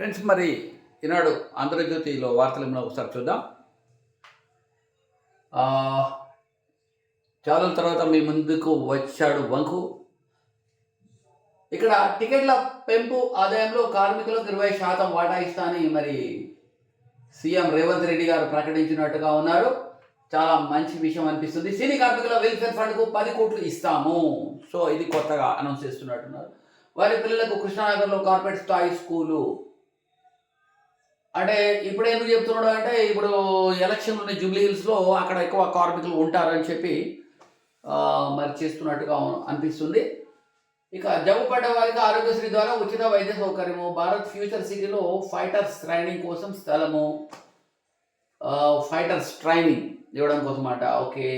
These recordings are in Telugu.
ఫ్రెండ్స్ మరి ఈనాడు ఆంధ్రజ్యోతిలో వార్తలు ఏమైనా ఒకసారి చూద్దాం. చాలా తర్వాత మీ ముందుకు వచ్చాడు వంకు. ఇక్కడ టికెట్ల పెంపు ఆదాయంలో కార్మికులకు ఇరవై శాతం వాటా ఇస్తా అని మరి సీఎం రేవంత్ రెడ్డి గారు ప్రకటించినట్టుగా ఉన్నారు. చాలా మంచి విషయం అనిపిస్తుంది. సినీ కార్మికుల వెల్ఫేర్ ఫండ్కు పది కోట్లు ఇస్తాము. సో ఇది కొత్తగా అనౌన్స్ చేస్తున్నట్టున్నారు. వారి పిల్లలకు కృష్ణానగర్లో కార్పొరేట్ స్థాయి స్కూలు అంటే ఇప్పుడు ఎందుకు చెప్తున్నాడు అంటే ఇప్పుడు ఎలక్షన్ ఉన్న జూబ్లీ హిల్స్లో అక్కడ ఎక్కువ కార్మికులు ఉంటారని చెప్పి మరి చేస్తున్నట్టుగా అనిపిస్తుంది. ఇక జబ్బు పడ్డ వారికి ఆరోగ్యశ్రీ ద్వారా ఉచిత వైద్య సౌకర్యము భారత్ ఫ్యూచర్ సిటీలో ఫైటర్స్ ట్రైనింగ్ కోసం స్థలము ఫైటర్స్ ట్రైనింగ్ ఇవ్వడం కోసం అట ఓకే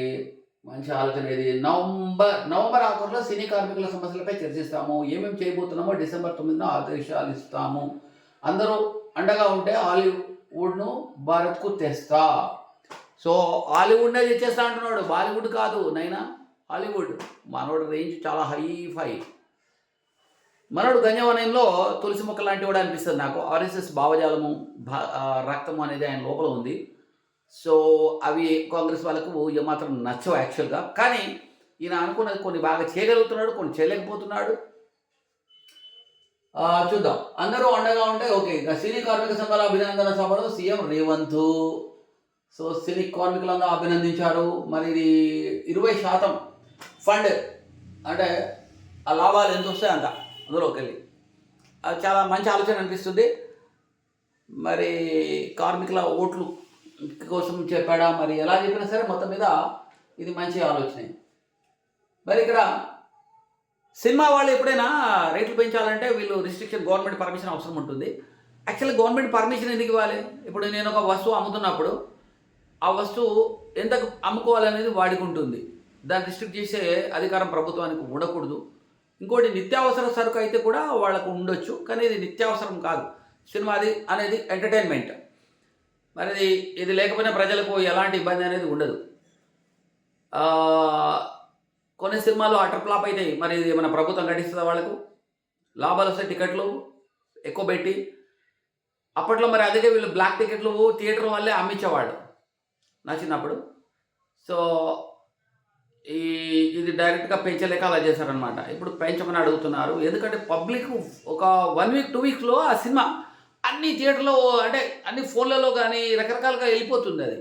మంచి ఆలోచన ఇది. నవంబర్ నవంబర్ ఆఖరులో సినీ కార్మికుల సమస్యలపై చర్చిస్తాము. ఏమేమి చేయబోతున్నామో డిసెంబర్ తొమ్మిదిన ఆదేశాలు ఇస్తాము. అందరూ అండగా ఉంటే హాలీవుడ్ను భారత్కు తెస్తా. సో హాలీవుడ్నే తెచ్చేస్తా అంటున్నాడు. బాలీవుడ్ కాదు నైనా? హాలీవుడ్. మనోడు రేంజ్ చాలా హై ఫై. మనోడు గంజవనంలో తులసి మొక్క లాంటి కూడా అనిపిస్తుంది నాకు. ఆర్ఎస్ఎస్ భావజాలము భా రక్తము అనేది ఆయన లోపల ఉంది. సో అవి కాంగ్రెస్ వాళ్ళకు ఏమాత్రం నచ్చవు యాక్చువల్గా. కానీ ఈయన అనుకున్నది కొన్ని బాగా చేయగలుగుతున్నాడు కొన్ని చేయలేకపోతున్నాడు. చూద్దాం. అందరూ అండగా ఉంటే ఓకే. ఇక సినీ కార్మిక సంఘాల అభినందన సభలో సీఎం రేవంత్. సో సినీ కార్మికులందరూ అభినందించారు. మరి ఇది ఇరవై శాతం ఫండ్. అంటే ఆ లాభాలు ఎంత వస్తాయి అంత? అందులోకి వెళ్ళి. అది చాలా మంచి ఆలోచన అనిపిస్తుంది. మరి కార్మికుల ఓట్లు కోసం చెప్పాడా? మరి ఎలా చెప్పినా సరే మొత్తం మీద ఇది మంచి ఆలోచనే. మరి ఇక్కడ సినిమా వాళ్ళు ఎప్పుడైనా రేట్లు పెంచాలంటే వీళ్ళు రిస్ట్రిక్షన్ గవర్నమెంట్ పర్మిషన్ అవసరం ఉంటుంది. యాక్చువల్లీ గవర్నమెంట్ పర్మిషన్ ఎందుకు ఇవ్వాలి? ఇప్పుడు నేను ఒక వస్తువు అమ్ముతున్నప్పుడు ఆ వస్తువు ఎంత అమ్ముకోవాలనేది వాడికి ఉంటుంది. దాన్ని రిస్ట్రిక్ట్ చేసే అధికారం ప్రభుత్వానికి ఉండకూడదు. ఇంకోటి నిత్యావసర సరుకు అయితే కూడా వాళ్ళకు ఉండొచ్చు కానీ ఇది నిత్యావసరం కాదు. సినిమా అది అనేది ఎంటర్టైన్మెంట్ మరి ఇది లేకపోయినా ప్రజలకు ఎలాంటి ఇబ్బంది అనేది ఉండదు. కొన్ని సినిమాలు అటర్ ఫ్లాప్ అవుతాయి మరి ఇది మన ప్రభుత్వం నటిస్తుందా వాళ్ళకు? లాభాలు వస్తాయి టికెట్లు ఎక్కువ పెట్టి. అప్పట్లో మరి అదే వీళ్ళు బ్లాక్ టికెట్లు థియేటర్ వాళ్ళే అమ్మించేవాళ్ళు నా చిన్నప్పుడు. సో ఈ ఇది డైరెక్ట్గా పెంచలేక అలా చేశారనమాట ఇప్పుడు పెంచమని అడుగుతున్నారు. ఎందుకంటే పబ్లిక్ ఒక వన్ వీక్ టూ వీక్స్లో ఆ సినిమా అన్ని థియేటర్లో అంటే అన్ని ఫోన్లలో కానీ రకరకాలుగా వెళ్ళిపోతుంది అది.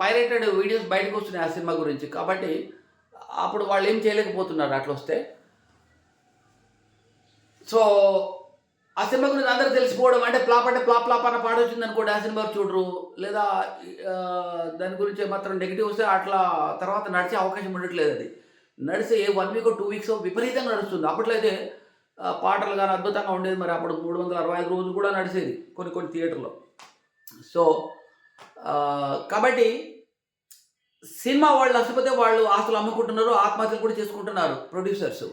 పైరేటెడ్ వీడియోస్ బయటకు వస్తున్నాయి ఆ సినిమా గురించి. కాబట్టి అప్పుడు వాళ్ళు ఏం చేయలేకపోతున్నారు అట్లా వస్తే. సో ఆ సినిమా గురించి అందరూ తెలిసిపోవడం అంటే ప్లాప్ అంటే ప్లాప్ ప్లాప్ అన్న పాట వచ్చింది అనుకోండి ఆ సినిమా చూడరు. లేదా దాని గురించి మాత్రం నెగిటివ్ వస్తే అట్లా తర్వాత నడిచే అవకాశం ఉండట్లేదు అది. నడిచే ఏ వన్ వీక్ టూ వీక్స్ విపరీతంగా నడుస్తుంది. అప్పట్లో అయితే పాటలు కానీ అద్భుతంగా ఉండేది. మరి అప్పుడు మూడు వందల అరవై ఐదు రోజులు కూడా నడిచేది కొన్ని కొన్ని థియేటర్లో సో కాబట్టి సినిమా వాళ్ళు నష్టపోతే వాళ్ళు ఆస్తులు అమ్ముకుంటున్నారు ఆత్మహత్యలు కూడా చేసుకుంటున్నారు ప్రొడ్యూసర్స్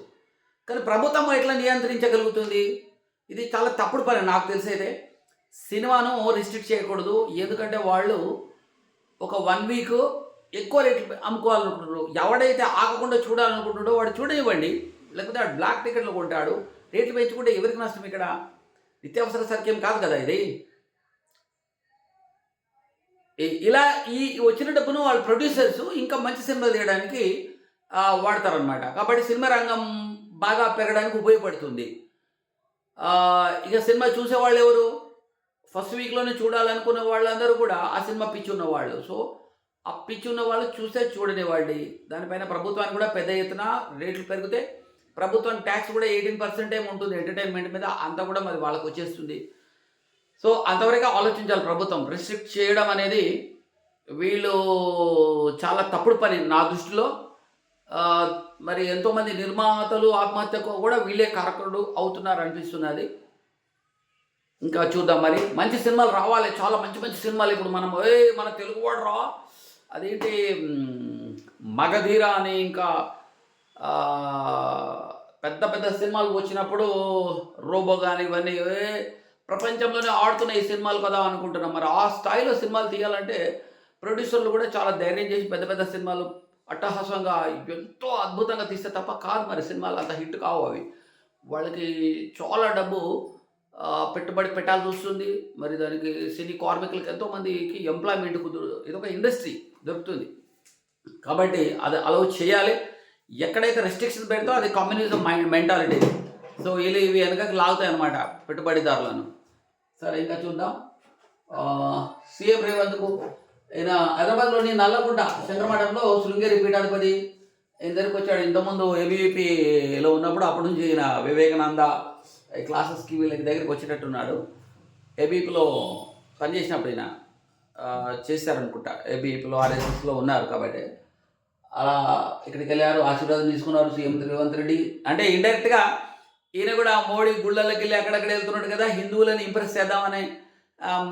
కానీ ప్రభుత్వం ఎట్లా నియంత్రించగలుగుతుంది? ఇది చాలా తప్పుడు పని నాకు తెలిసేదే. సినిమాను రిస్ట్రిక్ట్ చేయకూడదు. ఎందుకంటే వాళ్ళు ఒక వన్ వీక్ ఎక్కువ రేట్లు అమ్ముకోవాలనుకుంటున్నారు. ఎవడైతే ఆగకుండా చూడాలనుకుంటున్నాడో వాడు చూడనివ్వండి. లేకపోతే వాడు బ్లాక్ టికెట్లు కొంటాడు. రేట్లు పెంచుకుంటే ఎవరికి నష్టం ఇక్కడ? నిత్యావసర సరికేం కాదు కదా ఇది. ఇలా ఈ వచ్చిన డబ్బును వాళ్ళ ప్రొడ్యూసర్స్ ఇంకా మంచి సినిమాలు తీయడానికి వాడతారనమాట కాబట్టి సినిమా రంగం బాగా పెరగడానికి ఉపయోగపడుతుంది. ఇక సినిమా చూసేవాళ్ళు ఎవరు? ఫస్ట్ వీక్లోనే చూడాలనుకున్న వాళ్ళందరూ కూడా ఆ సినిమా పిచ్చి ఉన్నవాళ్ళు. సో ఆ పిచ్చి ఉన్న వాళ్ళు చూసే వాళ్ళు. దానిపైన ప్రభుత్వానికి కూడా పెద్ద ఎత్తున రేట్లు పెరిగితే ప్రభుత్వం ట్యాక్స్ కూడా ఎయిటీన్ పర్సెంట్ ఏమి ఉంటుంది ఎంటర్టైన్మెంట్ మీద అంతా కూడా మరి వాళ్ళకి వచ్చేస్తుంది. సో అంతవరకు ఆలోచించాలి ప్రభుత్వం. రిస్ట్రిక్ట్ చేయడం అనేది వీళ్ళు చాలా తప్పుడు పని నా దృష్టిలో. మరి ఎంతోమంది నిర్మాతలు ఆత్మహత్యకు కూడా వీళ్ళే కారకుడు అవుతున్నారు అనిపిస్తున్నది. ఇంకా చూద్దాం మరి. మంచి సినిమాలు రావాలి. చాలా మంచి మంచి సినిమాలు ఇప్పుడు మనం ఏ మన తెలుగువాడు రా. అదేంటి మగధీర అని ఇంకా పెద్ద పెద్ద సినిమాలు వచ్చినప్పుడు రోబో కానీ ఇవన్నీ ప్రపంచంలోనే ఆడుతున్న ఈ సినిమాలు కదా అనుకుంటున్నాం. మరి ఆ స్థాయిలో సినిమాలు తీయాలంటే ప్రొడ్యూసర్లు కూడా చాలా ధైర్యం చేసి పెద్ద పెద్ద సినిమాలు అట్టహాసంగా ఎంతో అద్భుతంగా తీస్తే తప్ప కాదు మరి. సినిమాలు అంత హిట్ కావు అవి. వాళ్ళకి చాలా డబ్బు పెట్టుబడి పెట్టాల్సి వస్తుంది. మరి దానికి సినీ కార్మికులకు ఎంతోమందికి ఎంప్లాయ్మెంట్ కుదురు ఇది ఒక ఇండస్ట్రీ దొరుకుతుంది. కాబట్టి అది అలౌ చేయాలి. ఎక్కడైతే రెస్ట్రిక్షన్ పెడతా అది కమ్యూనిజం మైండ్ మెంటాలిటీ సో వీళ్ళు ఇవి వెనకకి లాగుతాయి అన్నమాట పెట్టుబడిదారులను. సరే ఇంకా చూద్దాం. సీఎం రేవంత్కు ఈయన హైదరాబాద్లోని నల్లగుంట శంకరమఠంలో శృంగేరి పీఠాధిపతి ఈయన దగ్గరికి వచ్చాడు. ఇంతకుముందు ఏబీవీపీలో ఉన్నప్పుడు అప్పటి నుంచి ఈయన వివేకానంద ఈ క్లాసెస్కి వీళ్ళకి దగ్గరికి వచ్చేటట్టున్నాడు. ఏబీపీలో పనిచేసినప్పుడు ఈయన చేశారనుకుంటా. ఏబీపీలో ఆర్ఎస్ఎస్లో ఉన్నారు కాబట్టి. అలా ఇక్కడికి వెళ్ళారు ఆశీర్వాదం తీసుకున్నారు సీఎం రేవంత్ రెడ్డి. అంటే ఇండైరెక్ట్గా ఈయన కూడా మోడీ గుళ్ళకి వెళ్ళి అక్కడక్కడ వెళ్తున్నాడు కదా హిందువులను ఇంప్రెస్ చేద్దామనే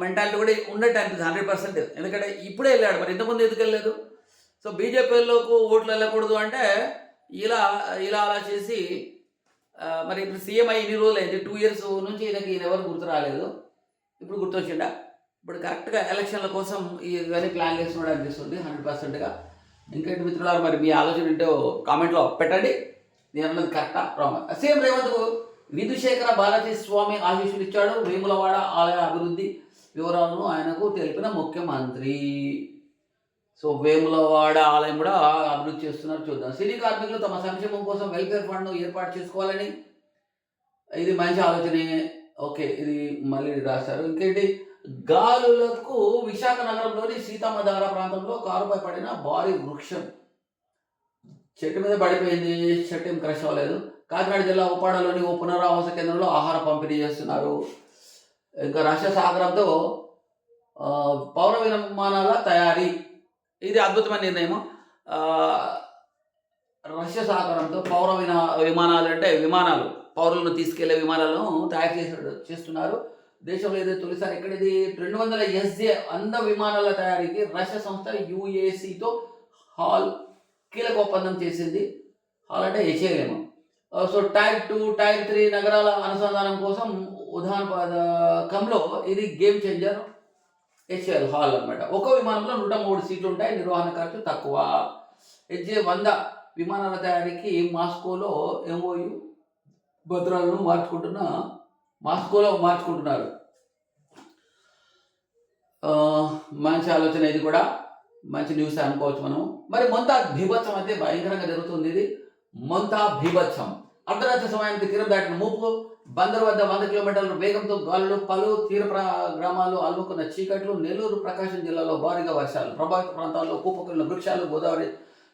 మెంటాలిటీ కూడా ఉన్నట్టు అనిపిస్తుంది హండ్రెడ్ పర్సెంట్ ఎందుకంటే ఇప్పుడే వెళ్ళాడు మరి ఇంతకుముందు ఎందుకు వెళ్ళలేదు? సో బీజేపీలోకి ఓట్లు వెళ్ళకూడదు అంటే ఇలా ఇలా అలా చేసి మరి ఇప్పుడు సీఎం అయ్యి ఇన్ని రోజులు అయింది టూ ఇయర్స్ నుంచి ఈయనకి ఈయన ఎవరు గుర్తు రాలేదు. ఇప్పుడు గుర్తొచ్చిండా ఇప్పుడు కరెక్ట్గా ఎలక్షన్ల కోసం ఇవన్నీ ప్లాన్ చేస్తున్నాడు అనిపిస్తుంది హండ్రెడ్ పర్సెంట్గా ఇంకేంటి మిత్రులారు మరి మీ ఆలోచన ఏంటో కామెంట్లో పెట్టండి. నేను అన్నది కరెక్టా? రాంగ్. సేమ్ రేవంత్కు విధుశేఖర బాలాజీ స్వామి ఆశీస్సులు ఇచ్చాడు వేములవాడ ఆలయ అభివృద్ధి వివరాలను ఆయనకు తెలిపిన ముఖ్యమంత్రి. సో వేములవాడ ఆలయం కూడా అభివృద్ధి చేస్తున్నారు చూద్దాం. సినీ కార్మికులు తమ సంక్షేమం కోసం వెల్ఫేర్ ఫండ్ను ఏర్పాటు చేసుకోవాలని ఇది మంచి ఆలోచనే. ఓకే ఇది మళ్ళీ రాశారు. ఇంకేంటి? గాలులకు విశాఖ నగరంలోని సీతమ్మధార ప్రాంతంలో కారుపై పడిన భారీ వృక్షం. చెట్టు మీద పడిపోయింది చెట్టు ఏం క్రష్ అవ్వలేదు. కాకినాడ జిల్లా ఉప్పాడలోని ఓ పునరావాస కేంద్రంలో ఆహార పంపిణీ చేస్తున్నారు. ఇంకా రష్యా సాగరంతో పౌర విమానాల తయారీ. ఇది అద్భుతమైన నిర్ణయం రష్యా సాగరంతో పౌర వినా విమానాలు అంటే విమానాలు పౌరులను తీసుకెళ్ళే విమానాలను తయారు చేసి చేస్తున్నారు. దేశంలో ఇది తొలిసారి ఎక్కడిది రెండు వందల ఎస్జే అంద విమానాల తయారీకి రష్యా సంస్థ యుఏసితో హాల్ కీలక ఒప్పందం చేసింది. హాల్ అంటే so tier two tier three నగరాల అనుసంధానం కోసం ఉదాహరణ పథకంలో uh, ఇది గేమ్ చేంజర్ హెచ్ఏఎల్ హాల్ అన్నమాట. ఒక విమానంలో నూట మూడు సీట్లు ఉంటాయి. నిర్వహణ ఖర్చు తక్కువ. హెచ్ఏ వంద విమానాల తయారీకి మాస్కోలో ఎంఓయు భద్రాలను మార్చుకుంటున్న మాస్కోలో మార్చుకుంటున్నారు. Uh, మంచి ఆలోచన ఇది కూడా. మంచి న్యూస్ అనుకోవచ్చు మనం మరి మొంతా భీభత్సం అయితే భయంకరంగా జరుగుతుంది. ఇది మొంతా భీభత్సం అర్ధరాత్రి సమయానికి తీరం దాటిన మూపు బందర్ వద్ద వంద కిలోమీటర్ల వేగంతో గాలులు పలు తీర ప్రా- గ్రామాల్లో అల్లుకున్న చీకట్లు నెల్లూరు ప్రకాశం జిల్లాలో భారీగా వర్షాలు ప్రభావిత ప్రాంతాల్లో కూపకున్న వృక్షాలు గోదావరి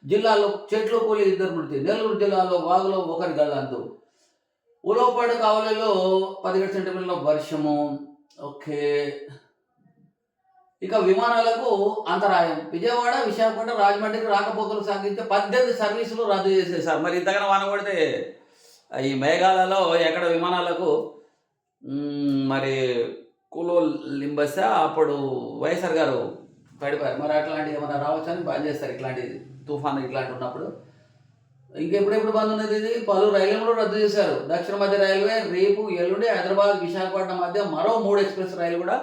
జిల్లాలో చెట్లు కూలి ఇద్దరు మృతి నెల్లూరు జిల్లాలో వాగులో ఒకరి గల్లంతు. ఉలవపాడు కావలిలో పదిహేడు సెంటీమీటర్ల వర్షము. ఓకే. ఇక విమానాలకు అంతరాయం. విజయవాడ విశాఖపట్నం రాజమండ్రికి రాకపోకలు సాగించే పద్దెనిమిది సర్వీసులు రద్దు చేసేసారు మరి ఇంతకన్నా వాన కొడితే ఈ మేఘాలలో ఎక్కడ విమానాలకు మరి కూలో లింబస్ అప్పుడు వైఎస్ఆర్ గారు పడిపోయారు. మరి అట్లాంటివి ఏమైనా రావచ్చని బంద్ చేస్తారు ఇట్లాంటి తుఫాను ఇట్లాంటి ఉన్నప్పుడు. ఇంకెప్పుడెప్పుడు బంద్ ఉన్నది ఇది? పలు రైళ్ళను కూడా రద్దు చేశారు. దక్షిణ మధ్య రైల్వే రేపు ఎల్లుండి హైదరాబాద్ విశాఖపట్నం మధ్య మరో మూడు ఎక్స్ప్రెస్ రైలు కూడా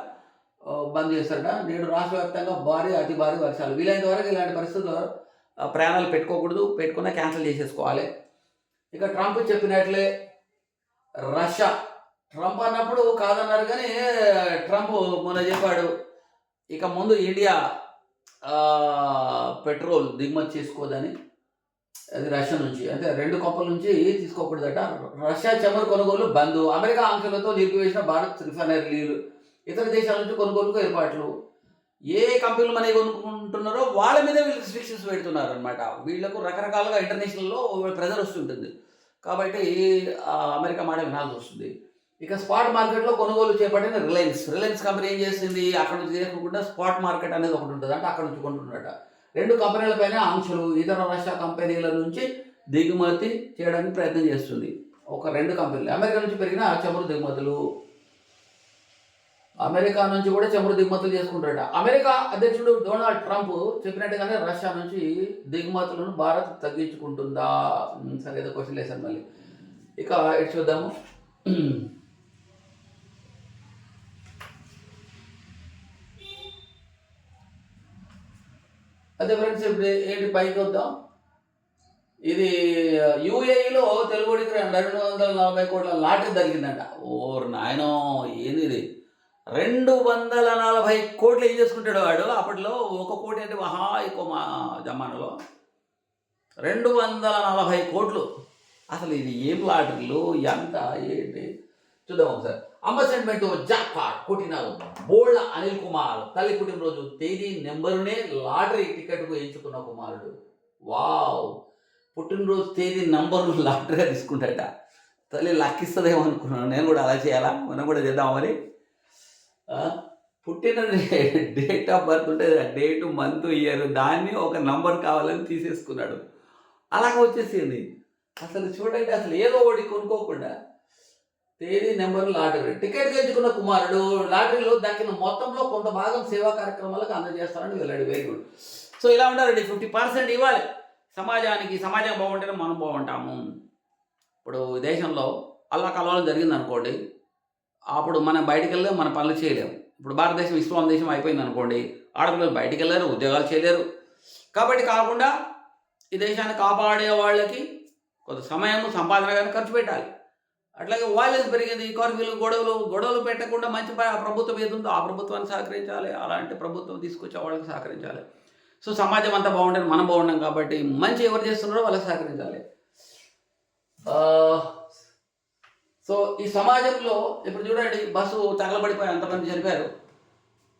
బంద్ చేస్తారట. నేడు రాష్ట్ర వ్యాప్తంగా భారీ అతి భారీ వర్షాలు. వీలైనంత వరకు ఇలాంటి పరిస్థితుల్లో ప్రయాణాలు పెట్టుకోకూడదు. పెట్టుకున్నా క్యాన్సిల్ చేసేసుకోవాలి. ఇక ట్రంప్ చెప్పినట్లే రష్యా. ట్రంప్ అన్నప్పుడు కాదన్నారు కానీ ట్రంప్ మొన్న చెప్పాడు. ఇక ముందు ఇండియా పెట్రోల్ దిగుమతి చేసుకోదని. అది రష్యా నుంచి. అంటే రెండు కప్పల నుంచి తీసుకోకూడదట. రష్యా చమురు కొనుగోలు బంద్. అమెరికా ఆంక్షలతో నిలిపివేసిన భారత్ రిఫైనరీలు ఇతర దేశాల నుంచి కొనుగోలుకు ఏర్పాట్లు. ఏ కంపెనీలు మనకి కొనుక్కుంటున్నారో వాళ్ళ మీద వీళ్ళు రిస్ట్రిక్షన్స్ పెడుతున్నారు అనమాట వీళ్ళకు రకరకాలుగా ఇంటర్నేషనల్లో ప్రెజర్ వస్తుంటుంది. కాబట్టి అమెరికా మాట వినాల్సి వస్తుంది. ఇక స్పాట్ మార్కెట్లో కొనుగోలు చేపట్టిన రిలయన్స్ రిలయన్స్ కంపెనీ ఏం చేసింది? అక్కడ నుంచి చేయకుండా స్పాట్ మార్కెట్ అనేది ఒకటి ఉంటుంది అంటే అక్కడ నుంచి కొంటున్నాడట రెండు కంపెనీలపైన ఆంక్షలు ఇతర రష్యా కంపెనీల నుంచి దిగుమతి చేయడానికి ప్రయత్నం చేస్తుంది. ఒక రెండు కంపెనీలు అమెరికా నుంచి పెరిగిన చమురు దిగుమతులు. అమెరికా నుంచి కూడా చమురు దిగుమతులు చేసుకుంటాడు అమెరికా అధ్యక్షుడు డొనాల్డ్ ట్రంప్ చెప్పినట్టుగానే రష్యా నుంచి దిగుమతులను భారత్ తగ్గించుకుంటుందా? సరే ఏదో క్వశ్చన్ వేసాను మళ్ళీ. ఇక ఇటు చూద్దాము. అదే ఫ్రెండ్స్ ఇప్పుడు ఏంటి పైకి వద్దాం? ఇది యూఏఈలో తెలుగుడికి రెండు రెండు వందల నలభై కోట్ల లాటరీ జరిగిందంట ఓర్ నాయనో ఏంది ఇది? రెండు వందల నలభై కోట్లు ఏం చేసుకుంటాడు వాడు? అప్పట్లో ఒక కోటి అంటే మహా ఎక్కువ మా జమానాలో. రెండు వందల నలభై కోట్లు. అసలు ఇది ఏం లాటరీలు? ఎంత? ఏంటి? చూద్దాం ఒకసారి. అంబసెంట్మెంట్ జాక్పాట్ కొట్టిన బోళ్ళ అనిల్ కుమార్. తల్లి పుట్టినరోజు తేదీ నెంబరునే లాటరీ టికెట్కు ఎంచుకున్న కుమారుడు. వావ్! పుట్టినరోజు తేదీ నంబరు లాటరీగా తీసుకుంటాట తల్లి లక్కిస్తుందేమో అనుకున్నాను. నేను కూడా అలా చేయాలా? మనం కూడా చేద్దామని పుట్టిన డేట్ ఆఫ్ బర్త్ ఉంటుంది డేటు మంత్ ఇయర్ దాన్ని ఒక నంబర్ కావాలని తీసేసుకున్నాడు. అలాగ వచ్చేసింది. అసలు చూడండి అసలు ఏదో ఒకటి కొనుక్కోకుండా తేదీ నెంబర్ లాటరీ టికెట్ గెలుచుకున్న కుమారుడు లాటరీలో దక్కిన మొత్తంలో కొంత భాగం సేవా కార్యక్రమాలకు అందజేస్తారని వెళ్ళాడు వెరీ గుడ్ సో ఇలా ఉండాలండి. ఫిఫ్టీ పర్సెంట్ ఇవ్వాలి. సమాజానికి సమాజం బాగుంటేనే మనం బాగుంటాము. ఇప్పుడు దేశంలో అల్లా కలవడం జరిగింది అనుకోండి అప్పుడు మనం బయటికి వెళ్ళి మన పనులు చేయలేము ఇప్పుడు భారతదేశం ఇస్లాం దేశం అయిపోయింది అనుకోండి ఆడపిల్లలు బయటికి వెళ్ళారు ఉద్యోగాలు చేయలేరు. కాబట్టి కాకుండా ఈ దేశాన్ని కాపాడే వాళ్ళకి కొంత సమయం సంపాదన కానీ ఖర్చు పెట్టాలి. అట్లాగే వాయిలెన్స్ పెరిగింది కర్ఫ్యూలు గొడవలు గొడవలు పెట్టకుండా మంచి ఆ ప్రభుత్వం ఏది ఉందో ఆ ప్రభుత్వాన్ని సహకరించాలి. అలాంటి ప్రభుత్వం తీసుకొచ్చే వాళ్ళకి సహకరించాలి. సో సమాజం అంతా బాగుంటుంది మనం బాగుండం కాబట్టి మంచి ఎవరు చేస్తున్నారో వాళ్ళకి సహకరించాలి. సో ఈ సమాజంలో ఇప్పుడు చూడండి బస్సు తగలబడిపోయి అంతమంది చనిపోయారు.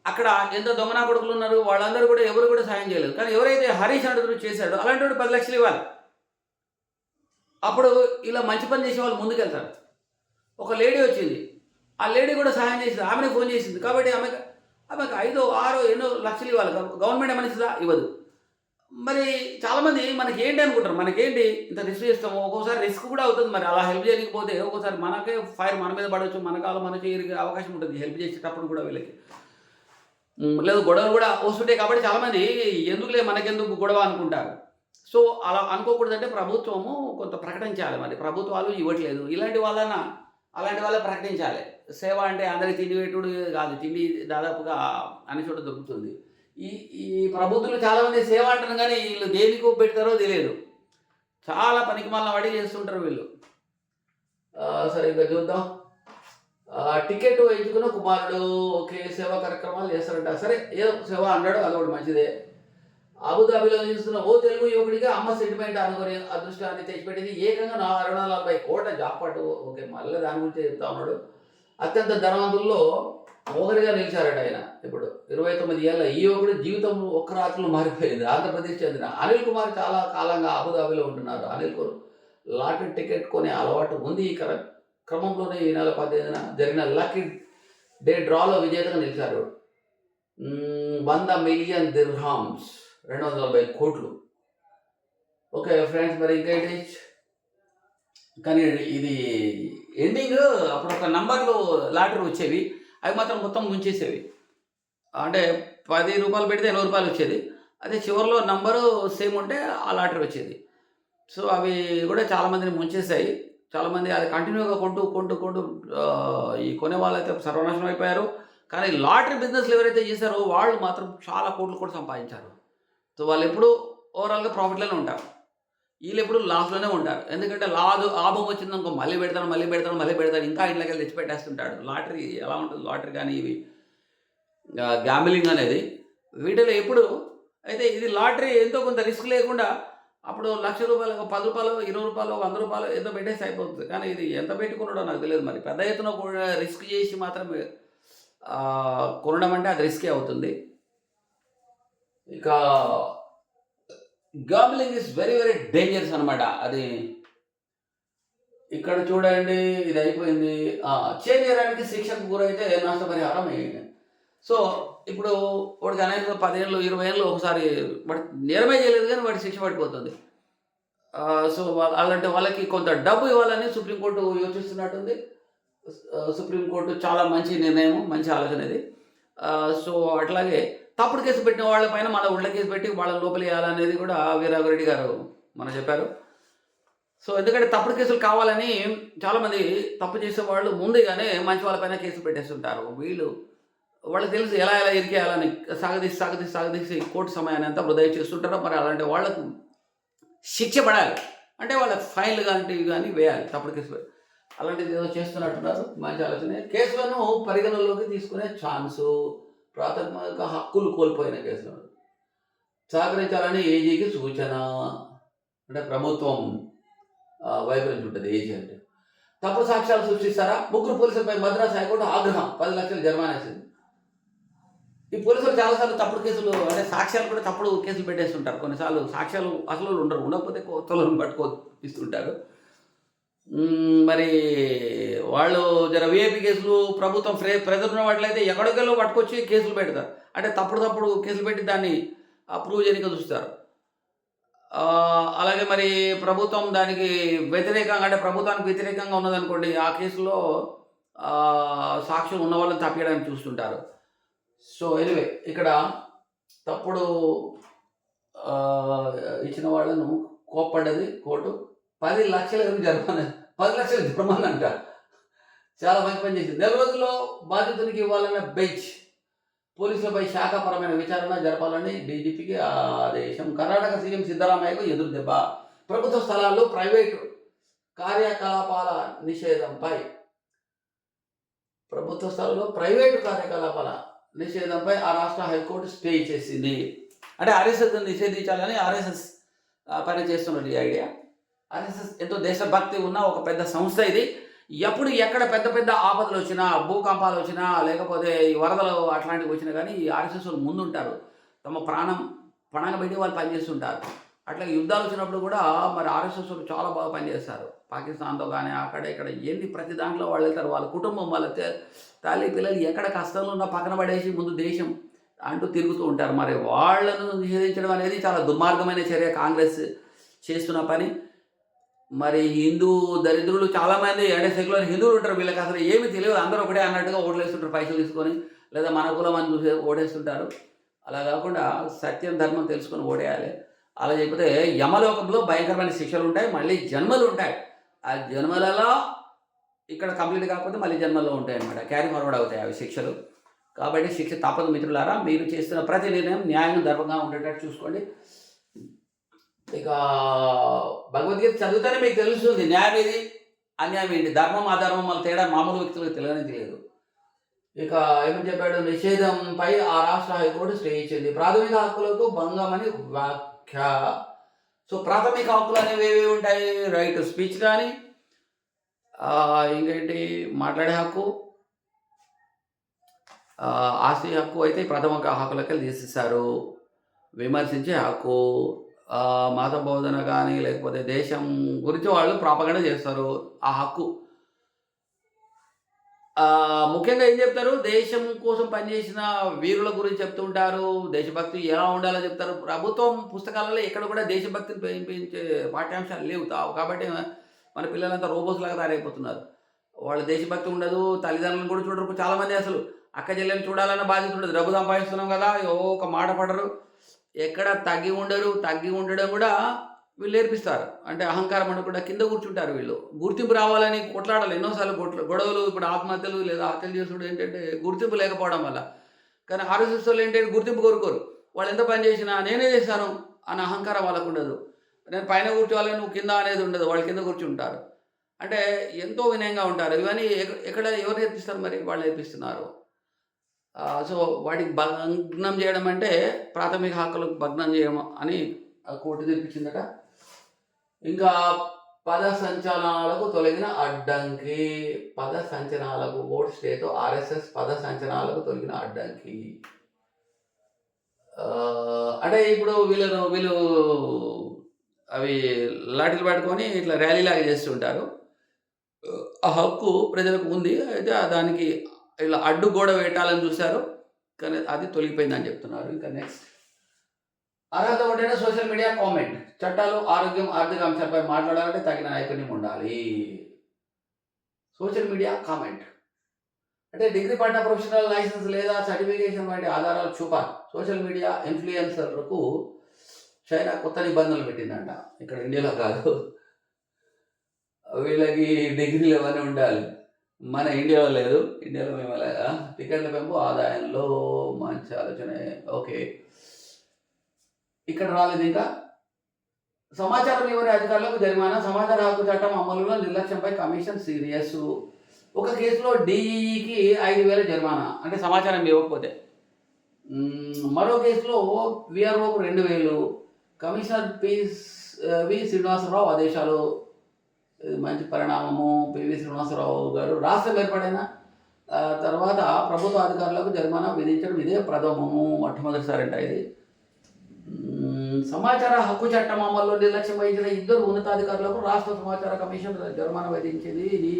అక్కడ ఎంత దొంగనా కొడుకులు ఉన్నారు వాళ్ళందరూ కూడా ఎవరు కూడా సాయం చేయలేదు. కానీ ఎవరైతే హరీష్ అడుగులు చేశాడో అలాంటి వాడు పది లక్షలు ఇవ్వాలి. అప్పుడు ఇలా మంచి పని చేసే వాళ్ళు ముందుకెళ్తారు. ఒక లేడీ వచ్చింది. ఆ లేడీ కూడా సహాయం చేసింది ఆమెనే ఫోన్ చేసింది. కాబట్టి ఆమె ఆమెకు ఐదో ఆరో ఎన్నో లక్షలు ఇవ్వాలి. గవర్నమెంట్ ఏమైనా ఇవ్వదు. మరి చాలామంది మనకి ఏంటి అనుకుంటారు? మనకేంటి ఇంత రిస్క్ చేస్తాము? ఒక్కోసారి రిస్క్ కూడా అవుతుంది మరి. అలా హెల్ప్ చేయకపోతే ఒక్కోసారి మనకే ఫైర్ మన మీద పడవచ్చు. మన కాలు మన చేయడానికి అవకాశం ఉంటుంది. హెల్ప్ చేసేటప్పుడు కూడా వీళ్ళకి. లేదు గొడవలు కూడా వస్తుంటాయి కాబట్టి చాలామంది ఎందుకులే మనకెందుకు గొడవ అనుకుంటారు? సో అలా అనుకోకూడదంటే ప్రభుత్వము కొంత ప్రకటించాలి మరి. ప్రభుత్వాలు ఇవ్వట్లేదు. ఇలాంటి వాళ్ళన? అలాంటి వాళ్ళే ప్రకటించాలి. సేవ అంటే అందరికి తిండి పెట్టుడు కాదు. తిండి దాదాపుగా అన్ని చోట దొరుకుతుంది. ఈ ఈ ప్రబుద్ధులు చాలామంది సేవ అంటారు కానీ వీళ్ళు దేనికి పెడతారో తెలియదు. చాలా పనికి మళ్ళీ వాడి చేస్తుంటారు వీళ్ళు. సరే ఇంకా చూద్దాం. టికెట్ ఎంచుకున్న కుమారుడు ఓకే సేవా కార్యక్రమాలు చేస్తారంట. సరే ఏదో సేవ అన్నాడు అది ఒకటి మంచిదే. అబుదాబిలో చూస్తున్న ఓ తెలుగు యువకుడికి అమ్మ సెంటిమెంట్ అనుకుని అదృష్టాన్ని తెచ్చిపెట్టింది. ఏకంగా నా అరవై నలభై కోట్ల జాపట్టు ఓకే మళ్ళీ దాని గురించి చెప్తా ఉన్నాడు. అత్యంత ధనవంతుల్లో ఒకరిగా నిలిచారట ఆయన. ఇప్పుడు ఇరవై తొమ్మిది ఏళ్ళ ఈ యువకుడు జీవితం ఒక్క రాత్రిలో మారిపోయింది. ఆంధ్రప్రదేశ్ చెందిన అనిల్ కుమార్ చాలా కాలంగా అబుదాబిలో ఉంటున్నారు అనిల్ కుమార్ లాటరీ టికెట్ కొనే అలవాటు ఉంది. ఈ క్రమంలోనే ఈ నెల పద్దెనిమిదిన జరిగిన లక్కీ డే డ్రాలో విజేతగా నిలిచారు. వంద మిలియన్ దిర్హామ్స్ రెండు వందల నలభై కోట్లు. ఓకే ఫ్రెండ్స్ మరి ఇంకేంటి కానీ ఇది ఎండింగ్ అప్పుడు ఒక నంబర్లు లాటరీ వచ్చేవి. అవి మాత్రం మొత్తం ముంచేసేవి. అంటే పది రూపాయలు పెడితే ఎనభై రూపాయలు వచ్చేది. అదే చివరిలో నంబరు సేమ్ ఉంటే ఆ లాటరీ వచ్చేది. సో అవి కూడా చాలామందిని ముంచేసాయి. చాలామంది అది కంటిన్యూగా కొంటూ కొంటూ కొంటూ ఈ కొనే వాళ్ళైతే సర్వనాశనం అయిపోయారు. కానీ లాటరీ బిజినెస్లు ఎవరైతే చేశారో వాళ్ళు మాత్రం చాలా కోట్లు కూడా సంపాదించారు. సో వాళ్ళు ఎప్పుడు ఓవరాల్గా ప్రాఫిట్లోనే ఉంటారు. వీళ్ళు ఎప్పుడు లాస్లోనే ఉంటారు. ఎందుకంటే లాదు లాభం వచ్చిందనుకో మళ్ళీ పెడతాను మళ్ళీ పెడతాను మళ్ళీ పెడతాను ఇంకా ఇంట్లోకి వెళ్ళి తెచ్చి పెట్టేస్తుంటాడు లాటరీ ఎలా ఉంటుంది? లాటరీ కానీ ఇవి గ్యాంబ్లింగ్ అనేది. వీటిలో ఎప్పుడు అయితే ఇది లాటరీ ఎంతో కొంత రిస్క్ లేకుండా అప్పుడు లక్ష రూపాయలు ఒక పది రూపాయలు ఇరవై రూపాయలు వంద రూపాయలు ఎంతో పెట్టేసి అయిపోతుంది. కానీ ఇది ఎంత పెట్టుకున్నాడో నాకు తెలియదు మరి. పెద్ద ఎత్తున కూడా రిస్క్ చేసి మాత్రమే కొనడం అంటే అది రిస్కే అవుతుంది. ఇక gambling is very very dangerous అనమాట అది ఇక్కడ చూడండి ఇది అయిపోయింది. చేయడానికి శిక్షకు గురైతే నష్టపరిహారం వేయండి సో ఇప్పుడు వాడికి అనేక పదేళ్ళు ఇరవై ఏళ్ళు ఒకసారి వాడి నేరమే చేయలేదు కానీ వాడి శిక్ష పడిపోతుంది. సో అలాంటి వాళ్ళకి కొంత డబ్బు ఇవ్వాలని సుప్రీంకోర్టు యోచిస్తున్నట్టుంది. సుప్రీంకోర్టు చాలా మంచి నిర్ణయం మంచి ఆలోచన ఇది. సో అట్లాగే తప్పుడు కేసు పెట్టిన వాళ్ళపైన మన ఉళ్ళ కేసు పెట్టి వాళ్ళ లోపల వేయాలనేది కూడా వీరాఘరెడ్డి గారు మన చెప్పారు. సో ఎందుకంటే తప్పుడు కేసులు కావాలని చాలామంది తప్పు చేసే వాళ్ళు ముందుగానే మంచి వాళ్ళపైన కేసు పెట్టేస్తుంటారు. వీళ్ళు వాళ్ళకి తెలుసు ఎలా ఎలా ఇరికేయాలని సాగదీసి సాగదీసి సాగదీసి కోర్టు సమయాన్ని అంతా వృధా చేస్తుంటారో మరి అలాంటి వాళ్ళకు శిక్ష పడాలి. అంటే వాళ్ళకి ఫైన్లు లాంటివి కానీ వేయాలి తప్పుడు కేసు అలాంటిది ఏదో చేస్తున్నట్టున్నారు మంచి ఆలోచన. కేసులను పరిగణనలోకి తీసుకునే ఛాన్సు ప్రాథమిక హక్కులు కోల్పోయిన కేసులు. సహకరించాలని ఏజీకి సూచన. అంటే ప్రభుత్వం వైపు నుంచి ఉంటుంది ఏజీ అంటే. తప్పుడు సాక్ష్యాలు సృష్టిస్తారా? ముగ్గురు పోలీసులపై మద్రాసు హైకోర్టు ఆగ్రహం. పది లక్షలు జరిమానా వేసింది. ఈ పోలీసులు చాలాసార్లు తప్పుడు కేసులు అంటే సాక్ష్యాలు కూడా తప్పుడు కేసులు పెట్టేస్తుంటారు. కొన్నిసార్లు సాక్ష్యాలు అసలు ఉండరు. ఉండకపోతే కొత్తలను పట్టుకో ఇస్తుంటారు మరి వాళ్ళు జర విఐపి కేసులు ప్రభుత్వం ఫ్రే ప్రెజర్ ఉన్న వాటిలైతే ఎక్కడికెళ్ళో పట్టుకొచ్చి కేసులు పెడతారు. అంటే తప్పుడు తప్పుడు కేసులు పెట్టి దాన్ని అప్రూవ్ చేయడానికి చూస్తారు. అలాగే మరి ప్రభుత్వం దానికి వ్యతిరేకంగా అంటే ప్రభుత్వానికి వ్యతిరేకంగా ఉన్నదనుకోండి ఆ కేసులో సాక్షులు సాక్ష్యం ఉన్న వాళ్ళని తప్పించడానికి చూస్తుంటారు. సో ఎనివే ఇక్కడ తప్పుడు ఇచ్చిన వాళ్ళను కోప్పడ్డది కోర్టు. పది లక్షల జరిమానా పది లక్షల జరిమానా అంట. చాలా మంచి పని చేసింది. నెల రోజుల్లో బాధితునికి ఇవ్వాలన్న బెంచ్ పోలీసులపై శాఖపరమైన విచారణ జరపాలని డీజీపీకి ఆదేశం. కర్ణాటక సీఎం సిద్ధరామయ్యకు ఎదురు దెబ్బ. ప్రభుత్వ స్థలాల్లో ప్రైవేటు కార్యకలాపాల నిషేధంపై ప్రభుత్వ స్థలంలో ప్రైవేటు కార్యకలాపాల నిషేధంపై ఆ రాష్ట్ర హైకోర్టు స్టే చేసింది. అంటే ఆర్ఎస్ఎస్ నిషేధించాలని ఆర్ఎస్ఎస్ పనిచేస్తున్నది ఈ ఐడియా. ఆర్ఎస్ఎస్ ఎంతో దేశభక్తి ఉన్న ఒక పెద్ద సంస్థ ఇది. ఎప్పుడు ఎక్కడ పెద్ద పెద్ద ఆపదలు వచ్చినా భూకంపాలు వచ్చినా లేకపోతే ఈ వరదలు అట్లాంటివి వచ్చినా కానీ ఈ ఆర్ఎస్ఎస్ వాళ్ళు ముందుంటారు. తమ ప్రాణం పణంగా పెట్టి వాళ్ళు పనిచేస్తుంటారు. అట్లా యుద్ధాలు వచ్చినప్పుడు కూడా మరి ఆర్ఎస్ఎస్ వాళ్ళు చాలా బాగా పనిచేస్తారు. పాకిస్తాన్తో కానీ అక్కడ ఇక్కడ ఎన్ని ప్రతి దాంట్లో వాళ్ళు వెళ్తారు. వాళ్ళ కుటుంబం వాళ్ళ తల్లి పిల్లలు ఎక్కడ కష్టంలో ఉన్నా పక్కన పడేసి ముందు దేశం అంటూ తిరుగుతూ ఉంటారు. మరి వాళ్ళను నిషేధించడం అనేది చాలా దుర్మార్గమైన చర్య కాంగ్రెస్ చేస్తున్న పని. మరి హిందూ దరిద్రులు చాలామంది అంటే సెక్యులర్ హిందువులు ఉంటారు వీళ్ళకి అసలు ఏమీ తెలియదు. అందరూ ఒకటే అన్నట్టుగా ఓట్లేస్తుంటారు పైసలు తీసుకొని లేదా మన కులం అని చూసి ఓటేస్తుంటారు. అలా కాకుండా సత్యం ధర్మం తెలుసుకొని ఓటేయాలి. అలా చెప్పితే యమలోకంలో భయంకరమైన శిక్షలు ఉంటాయి మళ్ళీ జన్మలు ఉంటాయి. ఆ జన్మలలో ఇక్కడ కంప్లీట్ కాకపోతే మళ్ళీ జన్మల్లో ఉంటాయి అన్నమాట. క్యారీ ఫార్వర్డ్ అవుతాయి అవి శిక్షలు. కాబట్టి శిక్ష తప్పదు మిత్రులారా. మీరు చేస్తున్న ప్రతి నిర్ణయం న్యాయం ధర్మంగా ఉండేటట్టు చూసుకోండి. ఇక భగవద్గీత చదివితేనే మీకు తెలుస్తుంది. న్యాయం ఏది? అన్యాయం ఏంటి? ధర్మం అధర్మం వాళ్ళ తేడా మామూలు వ్యక్తులకు తెలియని తెలియదు ఇక ఏమని చెప్పాడు? నిషేధంపై ఆ రాష్ట్ర హైకోర్టు స్టే ఇచ్చింది ప్రాథమిక హక్కులకు భంగం అని వ్యాఖ్య. సో ప్రాథమిక హక్కులు అనేవి ఏవి ఉంటాయి? రైట్ స్పీచ్ కానీ ఇంకేంటి? మాట్లాడే హక్కు ఆస్తి హక్కు అయితే ప్రాథమిక హక్కులకే తీసేశారు. విమర్శించే హక్కు. మత బోధన కానీ లేకపోతే దేశం గురించి వాళ్ళు ప్రాపగండ చేస్తారు. ఆ హక్కు. ముఖ్యంగా ఏం చెప్తారు? దేశం కోసం పనిచేసిన వీరుల గురించి చెప్తుంటారు. దేశభక్తి ఎలా ఉండాలో చెప్తారు. ప్రభుత్వం పుస్తకాలలో ఎక్కడ కూడా దేశభక్తిని పెంపే పాఠ్యాంశాలు లేవు. కాబట్టి మన పిల్లలంతా రోబోస్ లాగా తయారైపోతున్నారు. వాళ్ళ దేశభక్తి ఉండదు. తల్లిదండ్రులను కూడా చూడరు. చాలామంది అసలు అక్క చెల్లెని చూడాలన్న బాధ్యత ఉండదు. డబ్బు సంపాదిస్తున్నాం కదా ఓ ఒక మాట పడరు. ఎక్కడ తగ్గి ఉండరు తగ్గి ఉండడం కూడా వీళ్ళు నేర్పిస్తారు. అంటే అహంకారం అనకుండా కింద కూర్చుంటారు వీళ్ళు. గుర్తింపు రావాలని కొట్లాడాలి. ఎన్నోసార్లు కొట్ల గొడవలు ఇప్పుడు ఆత్మహత్యలు లేదా హత్యలు చేసుడు ఏంటంటే గుర్తింపు లేకపోవడం వల్ల. కానీ ఆర్ఎస్ఎస్ వాళ్ళు ఏంటంటే గుర్తింపు కోరుకోరు. వాళ్ళు ఎంత పని చేసినా నేనే చేశాను అన్న అహంకారం వాళ్ళకు ఉండదు. నేను పైన కూర్చోవాలి నువ్వు కింద అనేది ఉండదు. వాళ్ళు కింద కూర్చుంటారు. అంటే ఎంతో వినయంగా ఉంటారు. ఇవన్నీ ఎక్కడ ఎవరు నేర్పిస్తారు మరి? వాళ్ళు నేర్పిస్తున్నారు. సో వాటికి భగ్నం చేయడం అంటే ప్రాథమిక హక్కులకు భగ్నం చేయడం అని ఆ కోర్టు తెప్పించిందట. ఇంకా పద సంచలనాలకు తొలగిన అడ్డంకి పద సంచలనాలకు ఓట్ స్టేతో ఆర్ఎస్ఎస్ పద సంచలనాలకు తొలగిన అడ్డంకి. అంటే ఇప్పుడు వీళ్ళను వీళ్ళు అవి లాఠీలు పట్టుకొని ఇట్లా ర్యాలీలాగా చేస్తుంటారు. ఆ హక్కు ప్రజలకు ఉంది అయితే దానికి ఇలా అడ్డు గోడ పెట్టాలని చూశారు. కానీ అది తొలగిపోయిందని చెప్తున్నారు. ఇంకా నెక్స్ట్ అర్హత ఉంటేనే సోషల్ మీడియా కామెంట్ చట్టాలు ఆరోగ్యం ఆర్థిక అంశాలపై మాట్లాడాలంటే తగిన నైపుణ్యం ఉండాలి. సోషల్ మీడియా కామెంట్ అంటే డిగ్రీ పడిన ప్రొఫెషనల్ లైసెన్స్ లేదా సర్టిఫికేషన్ వంటి ఆధారాలు చూపాలి. సోషల్ మీడియా ఇన్ఫ్లుయెన్సర్లకు చైనా కొత్త నిబంధనలు పెట్టిందంట. ఇక్కడ ఇండియాలో కాదు. వీళ్ళకి డిగ్రీలు ఇవన్నీ ఉండాలి. మన ఇండియాలో లేదు. ఇండియాలో మేము అలాగా టికెట్ల పెంపు ఆదాయంలో మంచి ఆలోచన. ఓకే. ఇక్కడ రాలేదు ఇంకా. సమాచారం ఇవ్వని అధికారులకు జరిమానా సమాచార హక్కు చట్టం అమలులో నిర్లక్ష్యంపై కమిషన్ సీరియస్. ఒక కేసులో డిఈకి ఐదు వేల జరిమానా. అంటే సమాచారం ఇవ్వకపోతే. మరో కేసులో విఆర్ఓకు రెండు వేలు. కమిషనర్ పి వి శ్రీనివాసరావు ఆదేశాలు. మంచి పరిణామము. పివి శ్రీనివాసరావు గారు రాష్ట్రం ఏర్పడిన తర్వాత ప్రభుత్వ అధికారులకు జరిమానా విధించడం ఇదే ప్రథమము మొట్టమొదటిసారి అంట ఇది సమాచార హక్కు చట్టం అమల్లో నిర్లక్ష్యం వహించిన ఇద్దరు ఉన్నతాధికారులకు రాష్ట్ర సమాచార కమిషన్ జరిమానా విధించింది. నీ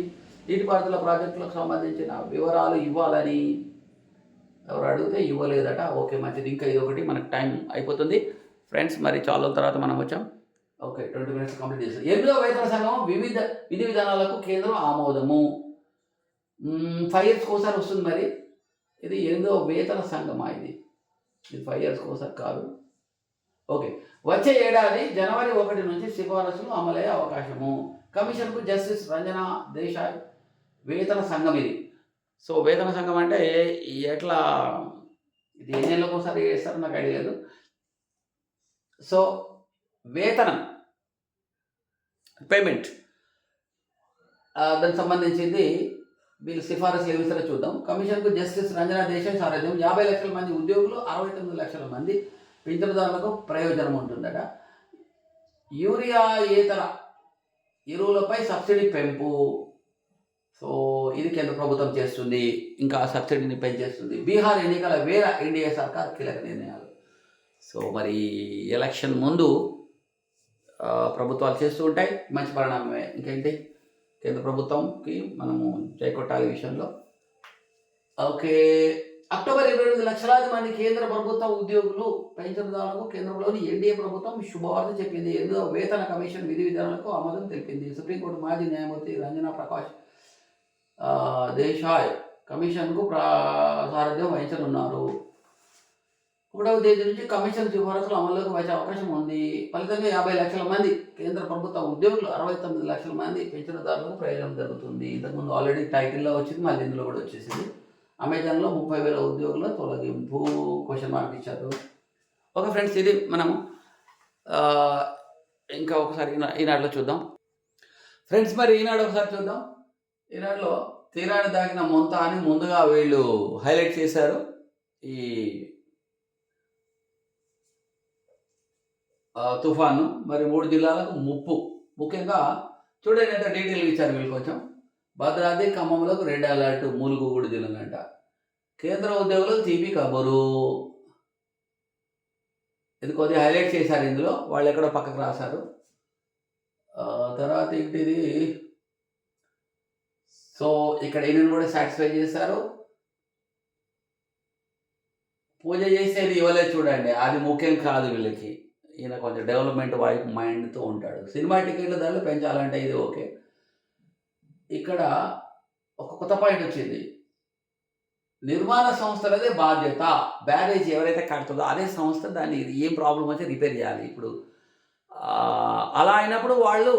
నీటిపారుదల ప్రాజెక్టులకు సంబంధించిన వివరాలు ఇవ్వాలని ఎవరు అడిగితే ఇవ్వలేదట. ఓకే మంచిది. ఇంకా ఇది ఒకటి మనకు టైం అయిపోతుంది. ఫ్రెండ్స్ మరి చాలా తర్వాత మనం వచ్చాం. ఓకే ట్వంటీ మినిట్స్ కంప్లీట్ చేస్తాం ఎనిమిదో వేతన సంఘం వివిధ విధి విధానాలకు కేంద్రం ఆమోదము. ఫైవ్ ఇయర్స్ ఒకసారి వస్తుంది మరి. ఇది ఎనిమిదో వేతన సంఘమా ఇది? ఇది ఫైవ్ ఇయర్స్ ఒకసారి కాదు. ఓకే వచ్చే ఏడాది జనవరి ఒకటి నుంచి సిఫారసులు అమలయ్యే అవకాశము. కమిషన్కు జస్టిస్ రంజన దేశాయ్ వేతన సంఘం ఇది. సో వేతన సంఘం అంటే ఎట్లా? ఇది ఏ నెలలకు ఒకసారి చేస్తారో? నాకు ఐడియా లేదు. సో వేతనం. పేమెంట్ దానికి సంబంధించింది వీళ్ళు సిఫారసు ఏమి ఇస్తారో చూద్దాం. కమిషన్కు జస్టిస్ రంజనా దేశాయ్ సారథ్యం యాభై లక్షల మంది ఉద్యోగులు అరవై తొమ్మిది లక్షల మంది పింఛనుదారులకు ప్రయోజనం ఉంటుందట. యూరియా ఏతర ఎరువులపై సబ్సిడీ పెంపు. సో ఇది కేంద్ర ప్రభుత్వం చేస్తుంది. ఇంకా సబ్సిడీని పెంచేస్తుంది. బీహార్ ఎన్నికల వేరే ఎన్డీఏ సర్కార్ కీలక నిర్ణయాలు. సో మరి ఎలక్షన్ ముందు ప్రభుత్వాలు చేస్తూ ఉంటాయి. మంచి పరిణామమే. ఇంకేంటి? కేంద్ర ప్రభుత్వంకి మనము చేకొట్టాలి విషయంలో ఓకే. అక్టోబర్ ఇరవై ఎనిమిది లక్షలాది మంది కేంద్ర ప్రభుత్వ ఉద్యోగులు పెన్షన్దారులకు కేంద్రంలోని ఎన్డీఏ ప్రభుత్వం శుభవార్త చెప్పింది. ఎనిమిదవ వేతన కమిషన్ విధి విధానాలకు ఆమోదం తెలిపింది. సుప్రీంకోర్టు మాజీ న్యాయమూర్తి రంజనా ప్రకాష్ దేశాయ్ కమిషన్కు ప్రా సారథ్యం వహించనున్నారు. ఒకటవ తేదీ నుంచి కమిషన్ సిఫారసులు అమల్లోకి వచ్చే అవకాశం ఉంది. ఫలితంగా యాభై లక్షల మంది కేంద్ర ప్రభుత్వ ఉద్యోగులు అరవై తొమ్మిది లక్షల మంది పెన్షన్దారులకు ప్రయోజనం జరుగుతుంది. ఇంతకుముందు ఆల్రెడీ టైటిల్లో వచ్చింది మళ్ళీ ఇందులో కూడా వచ్చేసింది. అమెజాన్లో ముప్పై వేల ఉద్యోగుల తొలగింపు క్వశ్చన్ మార్క్ ఇచ్చారు. ఓకే ఫ్రెండ్స్ ఇది మనము ఇంకా ఒకసారి ఈనాడులో చూద్దాం. ఫ్రెండ్స్ మరి ఈనాడు ఒకసారి చూద్దాం. ఈనాడులో తీరాన్ని దాగిన మొంత అని ముందుగా వీళ్ళు హైలైట్ చేశారు. ఈ ఆ, తుఫాను మరి మూడు జిల్లాలకు ముప్పు. ముఖ్యంగా చూడండి ఎంత డీటెయిల్గా ఇచ్చారు వీళ్ళు కొంచెం. భద్రాద్రి ఖమ్మంలోకి రెడ్ అలర్ట్ మూలుగుగూడు జిల్లాలంట కేంద్ర ఉద్యోగులకు తీపి కబురు. ఇది కొద్దిగా హైలైట్ చేశారు ఇందులో. వాళ్ళు ఎక్కడో పక్కకు రాశారు. తర్వాత ఏంటిది? సో ఇక్కడ ఈయనను కూడా సాటిస్ఫై చేశారు? పూజ చేసేది ఇవ్వలేదు చూడండి. అది ముఖ్యం కాదు వీళ్ళకి. ఈయన కొంచెం డెవలప్మెంట్ వైపు మైండ్తో ఉంటాడు. సినిమా టికెట్ల ధరలు పెంచాలంటే ఇది ఓకే. ఇక్కడ ఒక కొత్త పాయింట్ వచ్చింది. నిర్మాణ సంస్థలదే బాధ్యత. బ్యారేజ్ ఎవరైతే కడుతుందో అదే సంస్థ దాన్ని ఏం ప్రాబ్లం వచ్చి రిపేర్ చేయాలి. ఇప్పుడు అలా అయినప్పుడు వాళ్ళు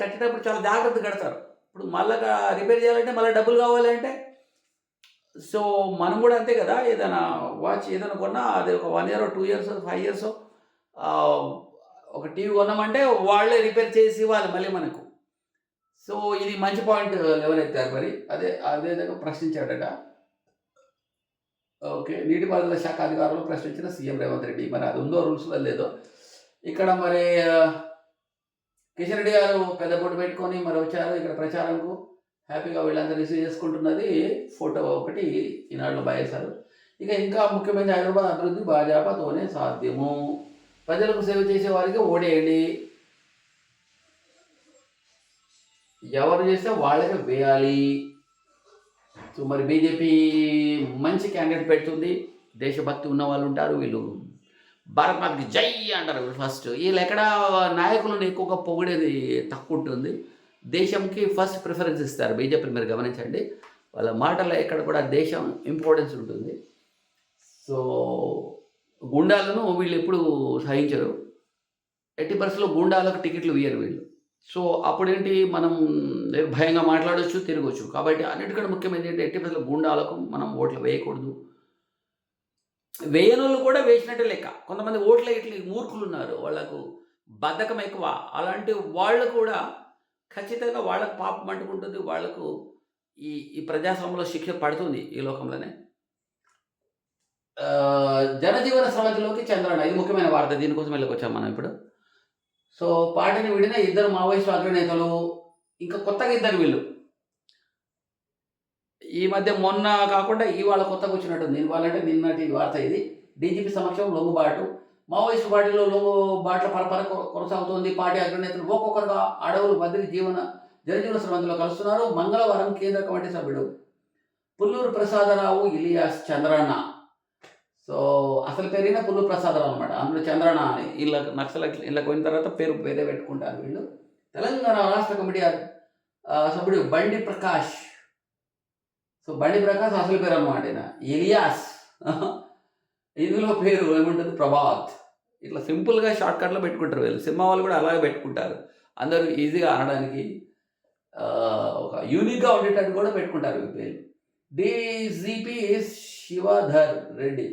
కట్టేటప్పుడు చాలా జాగ్రత్త కడతారు. ఇప్పుడు మళ్ళీ రిపేర్ చేయాలంటే మళ్ళీ డబ్బులు కావాలంటే? సో మనం కూడా అంతే కదా. ఏదైనా వాచ్ ఏదైనా కొన్నా అది ఒక one year two years five years ఒక టీవీ కొన్నామంటే వాళ్ళే రిపేర్ చేసి ఇవ్వాలి మళ్ళీ మనకు. సో ఇది మంచి పాయింట్ లేవనెత్తారు మరి అదే అదే విధంగా ప్రశ్నించాడట. ఓకే నీటిపారుదల శాఖ అధికారులు ప్రశ్నించిన సీఎం రేవంత్ రెడ్డి మరి అది ఉందో రూల్స్లో లేదో. ఇక్కడ మరి కిషన్ రెడ్డి గారు పెద్ద బోర్డు పెట్టుకొని మరి వచ్చారు ఇక్కడ ప్రచారంకు. హ్యాపీగా వీళ్ళందరూ రిసీవ్ చేసుకుంటున్నది. ఫోటో ఒకటి ఈనాడులో బయేశారు ఇక ఇంకా ముఖ్యమైన హైదరాబాద్ అభివృద్ధి భాజపాతోనే సాధ్యము. ప్రజలకు సేవ చేసే వారికి ఓడేయండి. ఎవరు చేస్తే వాళ్ళకి వేయాలి. సో మరి బీజేపీ మంచి క్యాండిడేట్ పెడుతుంది. దేశభక్తి ఉన్న వాళ్ళు ఉంటారు వీళ్ళు. భారత్ మాతకి జై అంటారు వీళ్ళు ఫస్ట్. వీళ్ళు ఎక్కడ నాయకులను ఎక్కువగా పొగిడేది తక్కువ ఉంటుంది. దేశంకి ఫస్ట్ ప్రిఫరెన్స్ ఇస్తారు. బీజేపీని మీరు గమనించండి. వాళ్ళ మాటల్లో ఎక్కడ కూడా దేశం ఇంపార్టెన్స్ ఉంటుంది. సో గుండాలను వీళ్ళు ఎప్పుడు సహించరు. ఎట్టి పరిస్థితుల్లో గుండాలకు టికెట్లు ఇయ్యరు వీళ్ళు. సో అప్పుడేంటి మనం నిర్భయంగా మాట్లాడవచ్చు తిరగవచ్చు కాబట్టి అన్నిటికంటే ముఖ్యమైనది ఏంటి ఎట్టి పరిస్థితుల్లో గుండాలకు మనం ఓట్లు వేయకూడదు. వేయనోళ్ళు కూడా వేసినట్టే లెక్క. కొంతమంది ఓట్లు ఇట్లా మూర్ఖులు ఉన్నారు వాళ్ళకు బద్ధకం ఎక్కువ. అలాంటి వాళ్ళు కూడా ఖచ్చితంగా వాళ్ళకు పాపం అంటుకుంటుంది. వాళ్ళకు ఈ ఈ ప్రజాస్వామ్యంలో శిక్ష పడుతుంది ఈ లోకంలోనే. జనజీవన సమితిలోకి చంద్రన్న ఇది ముఖ్యమైన వార్త. దీనికోసం వెళ్ళకొచ్చాం మనం ఇప్పుడు. సో పార్టీని విడిన ఇద్దరు మావోయిస్టు అగ్రనేతలు ఇంకా కొత్తగా ఇద్దరు వీళ్ళు. ఈ మధ్య మొన్న కాకుండా ఇవాళ కొత్తగా వచ్చినట్టుంది ఇవాళంటే నిన్నటి వార్త ఇది. డీజీపీ సమక్షం లొంగుబాటు మావోయిస్టు పార్టీలో లొంగుబాట్ల పరపర కొనసాగుతోంది. పార్టీ అగ్రనేతలు ఒక్కొక్కరుగా అడవులు బదిలీ జీవన జనజీవన సమితిలో కలుస్తున్నారు. మంగళవారం కేంద్ర కమిటీ సభ్యుడు పుల్లూరు ప్రసాదరావు ఇలియాస్ చంద్రన్న. సో అసలు పేరైన పుల్లూరు ప్రసాదరావు అనమాట అందులో చంద్రన అని వీళ్ళ నక్సల వీళ్ళకి పోయిన తర్వాత పేరు పేరే పెట్టుకుంటారు వీళ్ళు. తెలంగాణ రాష్ట్ర కమిటీ సభ్యుడు బండి ప్రకాష్. సో బండి ప్రకాష్ అసలు పేరు అనమాట ఈయన. ఇలియాస్ ఇందులో పేరు ఏముంటుంది? ప్రభాత్. ఇట్లా సింపుల్గా షార్ట్కట్లో పెట్టుకుంటారు వీళ్ళు. సినిమా వాళ్ళు కూడా అలాగే పెట్టుకుంటారు. అందరూ ఈజీగా అనడానికి ఒక యూనిక్గా ఉండేటట్టు కూడా పెట్టుకుంటారు ఈ పేరు డీజీపీ శివధర్ రెడ్డి.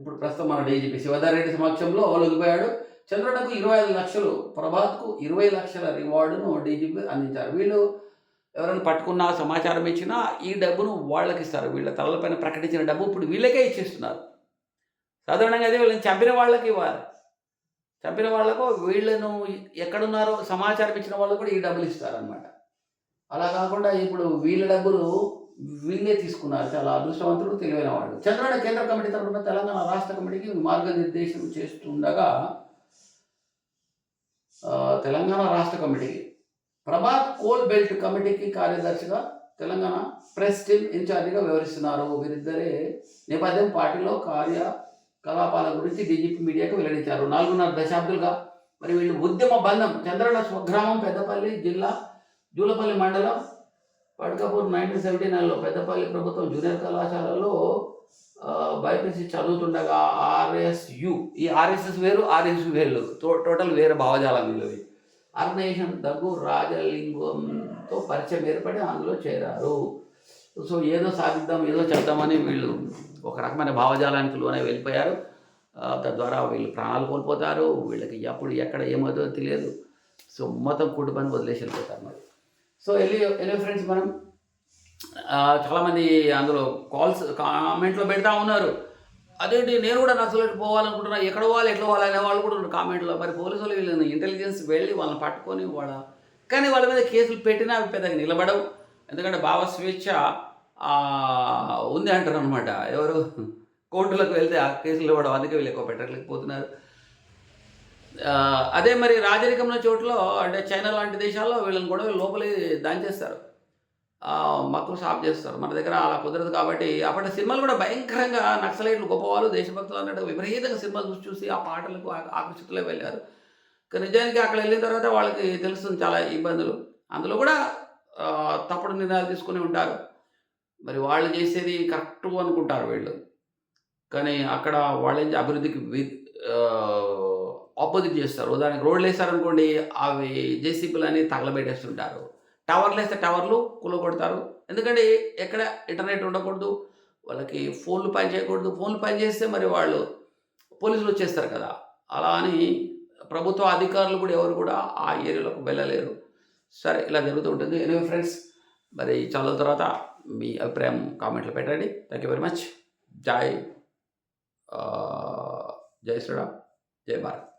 ఇప్పుడు ప్రస్తుతం మన డీజీపీ శివధర్ రెడ్డి సమక్షంలో లొంగిపోయాడు చంద్రుడకు ఇరవై ఐదు లక్షలు ప్రభాత్కు ఇరవై లక్షల రివార్డును డీజీపీ అందించారు. వీళ్ళు ఎవరైనా పట్టుకున్నా సమాచారం ఇచ్చినా ఈ డబ్బును వాళ్ళకి ఇస్తారు వీళ్ళ తలలపైన ప్రకటించిన డబ్బు ఇప్పుడు వీళ్ళకే ఇచ్చేస్తున్నారు. సాధారణంగా అయితే వీళ్ళని చంపిన వాళ్ళకి ఇవ్వాలి. చంపిన వాళ్ళకు వీళ్ళను ఎక్కడున్నారో సమాచారం ఇచ్చిన వాళ్ళకు కూడా ఈ డబ్బులు ఇస్తారనమాట అలా కాకుండా ఇప్పుడు వీళ్ళ డబ్బులు వీళ్ళే తీసుకున్నారు చాలా అదృష్టవంతుడు తెలివైన వాళ్ళు చంద్రబాబు కేంద్ర కమిటీ తరఫున తెలంగాణ రాష్ట్ర కమిటీకి మార్గనిర్దేశం చేస్తుండగా తెలంగాణ రాష్ట్ర కమిటీకి ప్రభాత్ కోల్ బెల్ట్ కమిటీకి కార్యదర్శిగా తెలంగాణ ప్రెస్ టీమ్ ఇన్ఛార్జిగా వివరిస్తున్నారు వీరిద్దరే నేపథ్యం పార్టీలో కార్యకలాపాల గురించి డీజీపీ మీడియాకు వెల్లడించారు. నాలుగున్నర దశాబ్దాలుగా మరి వీళ్ళు ఉద్యమ బంధం చంద్రన్న స్వగ్రామం పెద్దపల్లి జిల్లా జూలపల్లి మండలం పడకపూర్ నైన్టీన్ సెవెంటీ నైన్లో పెద్దపల్లి ప్రభుత్వం జూనియర్ కళాశాలలో బైపీసీ చదువుతుండగా ఆర్ఎస్యు ఈ ఆర్ఎస్ఎస్ వేరు ఆర్ఎస్ వేరు టోటల్ వేరే భావజాలం వీళ్ళవి ఆర్గనైజేషన్ దగ్గు రాజలింగంతో పరిచయం ఏర్పడి అందులో చేరారు. సో ఏదో సాధిద్దాం ఏదో చేద్దామని వీళ్ళు ఒక రకమైన భావజాలానికి లోనే వెళ్ళిపోయారు. తద్వారా వీళ్ళు ప్రాణాలు కోల్పోతారు. వీళ్ళకి ఎప్పుడు ఎక్కడ ఏమవుతుందో తెలియదు. సో మొత్తం కుటుంబాన్ని వదిలేసి వెళ్ళిపోతారు మరి. సో ఎలియో ఎలియో ఫ్రెండ్స్ మనం చాలామంది అందులో కాల్స్ కామెంట్లో పెడతా ఉన్నారు. అదేంటి నేను కూడా నక్సలైట్ పోవాలనుకుంటున్నా ఎక్కడ పోవాలి ఎట్లా పోవాలి అనే వాళ్ళు కూడా ఉన్నారు కామెంట్లో మరి పోలీసు వాళ్ళు వీళ్ళని ఇంటెలిజెన్స్ వెళ్ళి వాళ్ళని పట్టుకొని వాళ్ళ కానీ వాళ్ళ మీద కేసులు పెట్టినా అవి పెద్దగా నిలబడవు. ఎందుకంటే భావ స్వేచ్ఛ ఉంది అంటారు అనమాట ఎవరు? కోర్టులకు వెళ్తే ఆ కేసులు ఇవ్వడం అందుకే వీళ్ళు ఎక్కువ పెట్టలేకపోతున్నారు అదే మరి రాజరికంలో చోట్ల అంటే చైనా లాంటి దేశాల్లో వీళ్ళని కూడా లోపలి దాంచేస్తారు. మక్కులు సాఫ్ చేస్తారు. మన దగ్గర అలా కుదరదు కాబట్టి అప్పటి సినిమాలు కూడా భయంకరంగా నక్సలైట్లు గొప్పవాళ్ళు దేశభక్తులు అన్నట్టు విపరీతంగా సినిమాలు చూసి చూసి ఆ పాటలకు ఆకర్షితులే వెళ్ళారు. కానీ నిజానికి అక్కడ వెళ్ళిన తర్వాత వాళ్ళకి తెలుస్తుంది చాలా ఇబ్బందులు. అందులో కూడా తప్పుడు నిర్ణయాలు తీసుకుని ఉంటారు. మరి వాళ్ళు చేసేది కరెక్ట్ అనుకుంటారు వీళ్ళు. కానీ అక్కడ వాళ్ళ అభివృద్ధికి ఆపోజిట్ చేస్తారు. దానికి రోడ్లు వేస్తారనుకోండి అవి జేసీబీలు అని తగలబెట్టేస్తుంటారు. టవర్లు వేస్తే టవర్లు కూలగొడతారు. ఎందుకంటే ఎక్కడ ఇంటర్నెట్ ఉండకూడదు వాళ్ళకి ఫోన్లు పని చేయకూడదు. ఫోన్లు పని చేస్తే మరి వాళ్ళు పోలీసులు వచ్చేస్తారు కదా. అలా అని ప్రభుత్వ అధికారులు కూడా ఎవరు కూడా ఆ ఏరియాలోకి వెళ్ళలేరు. సరే ఇలా జరుగుతూ ఉంటుంది. ఎనివే ఫ్రెండ్స్ మరి చాలా తర్వాత మీ అభిప్రాయం కామెంట్లో పెట్టండి. థ్యాంక్ యూ వెరీ మచ్ జై జై శ్రీరామ్. జై భారత్.